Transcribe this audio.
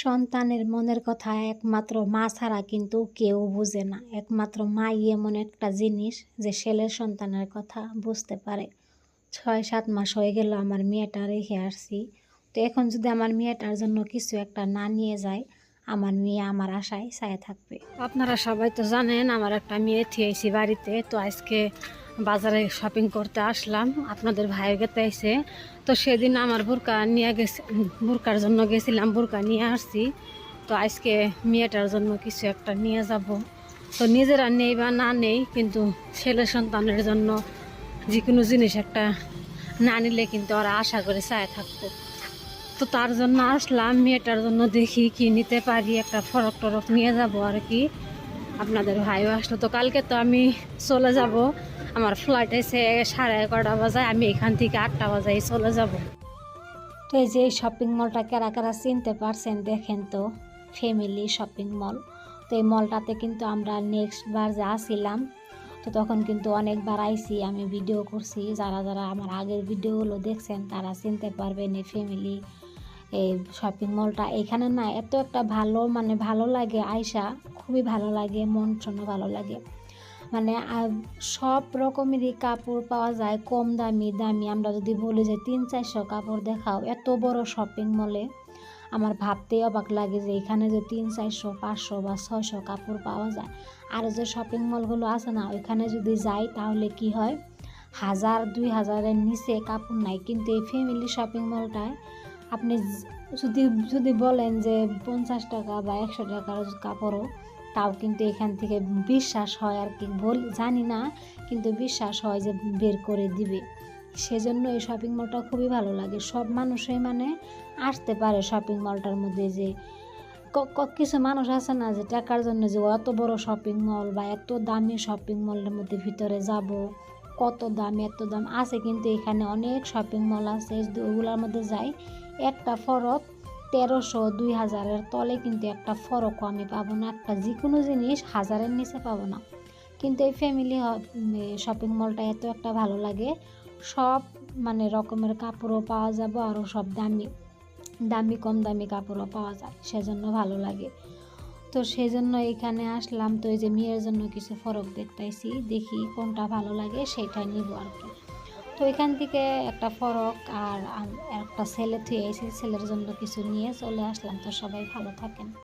সন্তানের মনের কথা একমাত্র মা ছাড়া কিন্তু কেউ বুঝে না। একমাত্র মাই এমন একটা জিনিস যে ছেলের সন্তানের কথা বুঝতে পারে। ছয়, সাত মাস হয়ে গেল আমার মেয়েটা রেখে আসছি। তো এখন যদি আমার মেয়েটার জন্য কিছু একটা না নিয়ে যায়, আমার মেয়ে আমার আশায় ছায়া থাকবে। আপনারা সবাই তো জানেন, আমার একটা মেয়ে থিয়েছি বাড়িতে। তো আজকে বাজারে শপিং করতে আসলাম। আপনাদের ভাইয়ের আইসে তো সেদিন আমার বোরকা নিয়ে গেছে বোরকার জন্য গেছিলাম, বোরকা নিয়ে আসছি। তো আজকে মেয়েটার জন্য কিছু একটা নিয়ে যাব। তো নিজেরা নেই বা না নেই, কিন্তু ছেলে সন্তানের জন্য যে কোনো জিনিস একটা না নিলে কিন্তু ওরা আশা করে চায় থাকতো। তো তার জন্য আসলাম, মেয়েটার জন্য দেখি কি নিতে পারি, একটা ফরক টরক নিয়ে যাব আর কি। আপনাদের ভাইও আসলো। তো কালকে তো আমি চলে যাব। আমার ফ্লাইট এসে সাড়ে এগারোটা বাজায়, আমি এখান থেকে আটটা বাজায় চলে যাব। তো এই যে এই শপিং মলটা কারা কারা চিনতে পারছেন, দেখেন তো ফ্যামিলি শপিং মল তো এই মলটাতে কিন্তু আমরা নেক্সট বার যা আসছিলাম তো তখন কিন্তু অনেকবার আইসি আমি ভিডিও করছি। যারা যারা আমার আগের ভিডিওগুলো দেখছেন, তারা চিনতে পারবেন এই ফ্যামিলি এই শপিং মলটা এখানে না এত একটা ভালো মানে ভালো লাগে আয়সা খুবই ভালো লাগে মন ভালো লাগে। মানে সব রকমেরই কাপড় পাওয়া যায় কম দামি দামি। আমরা যদি বলি যে তিন চারশো কাপড় দেখাও, এত বড় শপিং মলে আমার ভাবতেই অবাক লাগে যে এখানে যে তিন চারশো, পাঁচশো বা ছয়শো কাপড় পাওয়া যায়। আর যে শপিং মলগুলো আছে না, ওইখানে যদি যাই তাহলে কি হয়? হাজার, দুই হাজারের নিচে কাপড় নাই। কিন্তু এই ফ্যামিলি শপিং মলটায় আপনি যদি যদি বলেন যে পঞ্চাশ টাকা বা একশো টাকার কাপড়ও তাও কিন্তু এখান থেকে বিশ্বাস হয় আর কি। বল জানি না, কিন্তু বিশ্বাস হয় যে বের করে দিবে। সেজন্য এই শপিং মলটা খুবই ভালো লাগে। সব মানুষই মানে আসতে পারে শপিং মলটার মধ্যে যে কিছু মানুষ আছে না যে টাকার জন্য যে অত বড় শপিং মল বা এত দামি শপিং মলের মধ্যে ভিতরে যাব, কত দাম, এত দাম আছে কিন্তু এখানে অনেক শপিং মল আছে, ওগুলোর মধ্যে যাই, একটা ফরক তেরোশো দুই হাজারের তলে কিন্তু একটা ফরকও আমি পাবো না, একটা যে কোনো জিনিস হাজারের নিচে পাবো না। কিন্তু এই ফ্যামিলি শপিং মলটা এত একটা ভালো লাগে, সব মানে রকমের কাপড়ও পাওয়া যাবে আরও সব দামি দামি কম দামি কাপড়ও পাওয়া যায়, সেজন্য ভালো লাগে। তো সেই জন্য এখানে আসলাম, তো এই যে মেয়ের জন্য কিছু ফরক দেখতেছি দেখি কোনটা ভালো লাগে সেটা নিব আর কি। তো এখান থেকে একটা ফরক আর একটা ছেলে থুয়ে এসে ছেলের জন্য কিছু নিয়ে চলে আসলাম। তো সবাই ভালো থাকেন।